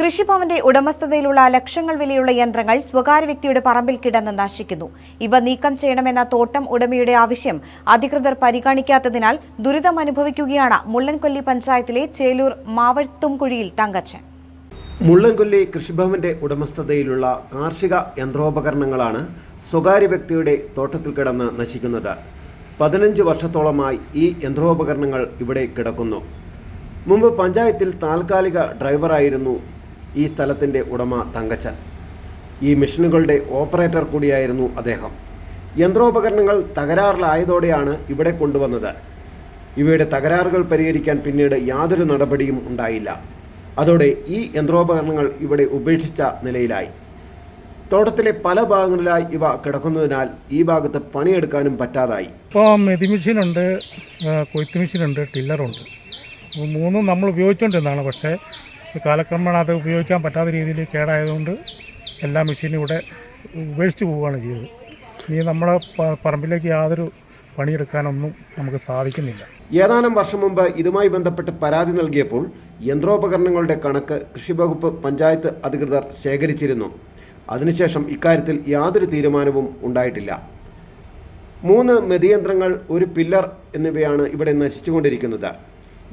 കൃഷിഭവന്റെ ഉടമസ്ഥതയിലുള്ള ലക്ഷങ്ങൾ വിലയുള്ള യന്ത്രങ്ങൾ സ്വകാര്യ വ്യക്തിയുടെ പറമ്പിൽ കിടന്ന് നശിക്കുന്നു. ഇവ നീക്കം ചെയ്യണമെന്ന തോട്ടം ഉടമയുടെ ആവശ്യം അധികൃതർ പരിഗണിക്കാത്തതിനാൽ ദുരിതം അനുഭവിക്കുകയാണ് മുള്ളൻകൊല്ലി പഞ്ചായത്തിലെ ചേലൂർ മാവഴ്ത്തുംകുഴിയിൽ തങ്കച്ചൻ. മുള്ളൻകൊല്ലി കൃഷിഭവന്റെ ഉടമസ്ഥതയിലുള്ള കാർഷിക യന്ത്രോപകരണങ്ങളാണ് സ്വകാര്യ വ്യക്തിയുടെ തോട്ടത്തിൽ കിടന്ന് നശിക്കുന്നത്. പതിനഞ്ച് വർഷത്തോളമായി ഈ യന്ത്രോപകരണങ്ങൾ ഇവിടെ കിടക്കുന്നു. മുമ്പ് പഞ്ചായത്തിൽ താൽക്കാലിക ഡ്രൈവറായിരുന്നു ഈ സ്ഥലത്തിന്റെ ഉടമ തങ്കച്ചൻ. ഈ മെഷീനുകളുടെ ഓപ്പറേറ്റർ കൂടിയായിരുന്നു അദ്ദേഹം. യന്ത്രോപകരണങ്ങൾ തകരാറിലായതോടെയാണ് ഇവിടെ കൊണ്ടുവന്നത്. ഇവയുടെ തകരാറുകൾ പരിഹരിക്കാൻ പിന്നീട് യാതൊരു നടപടിയും ഉണ്ടായില്ല. അതോടെ ഈ യന്ത്രോപകരണങ്ങൾ ഇവിടെ ഉപേക്ഷിച്ച നിലയിലായി. തോട്ടത്തിലെ പല ഭാഗങ്ങളിലായി ഇവ കിടക്കുന്നതിനാൽ ഈ ഭാഗത്ത് പണിയെടുക്കാനും പറ്റാതായി. ഇപ്പോൾ മെതി മെഷീനുണ്ട് കൊയ്ത്ത് മെഷീനുണ്ട് ടില്ലറുണ്ട്. മൂന്നും നമ്മൾ ഉപയോഗിച്ചുകൊണ്ടിരുന്നതാണ് പക്ഷേ കാലക്രമേണ അത് ഉപയോഗിക്കാൻ പറ്റാത്ത രീതിയിൽ കേടായതുകൊണ്ട് എല്ലാ മെഷീനും ഇവിടെ ഉപേക്ഷിച്ച് പോവുകയാണ് ചെയ്തത്. ഇനി നമ്മുടെ പറമ്പിലേക്ക് യാതൊരു പണിയെടുക്കാനൊന്നും നമുക്ക് സാധിക്കുന്നില്ല. ഏതാനും വർഷം മുമ്പ് ഇതുമായി ബന്ധപ്പെട്ട് പരാതി നൽകിയപ്പോൾ യന്ത്രോപകരണങ്ങളുടെ കണക്ക് കൃഷിവകുപ്പ് പഞ്ചായത്ത് അധികൃതർ ശേഖരിച്ചിരുന്നു. അതിനുശേഷം ഇക്കാര്യത്തിൽ യാതൊരു തീരുമാനവും ഉണ്ടായിട്ടില്ല. മൂന്ന് മെതിയന്ത്രങ്ങൾ ഒരു പില്ലർ എന്നിവയാണ് ഇവിടെ നശിച്ചുകൊണ്ടിരിക്കുന്നത്.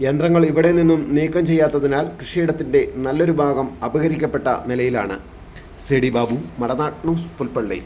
യന്ത്രങ്ങൾ ഇവിടെ നിന്നും നീക്കം ചെയ്യാത്തതിനാൽ കൃഷിയിടത്തിന്റെ നല്ലൊരു ഭാഗം അപഹരിക്കപ്പെട്ട നിലയിലാണ്. C D Babu Madanad news Pulpally.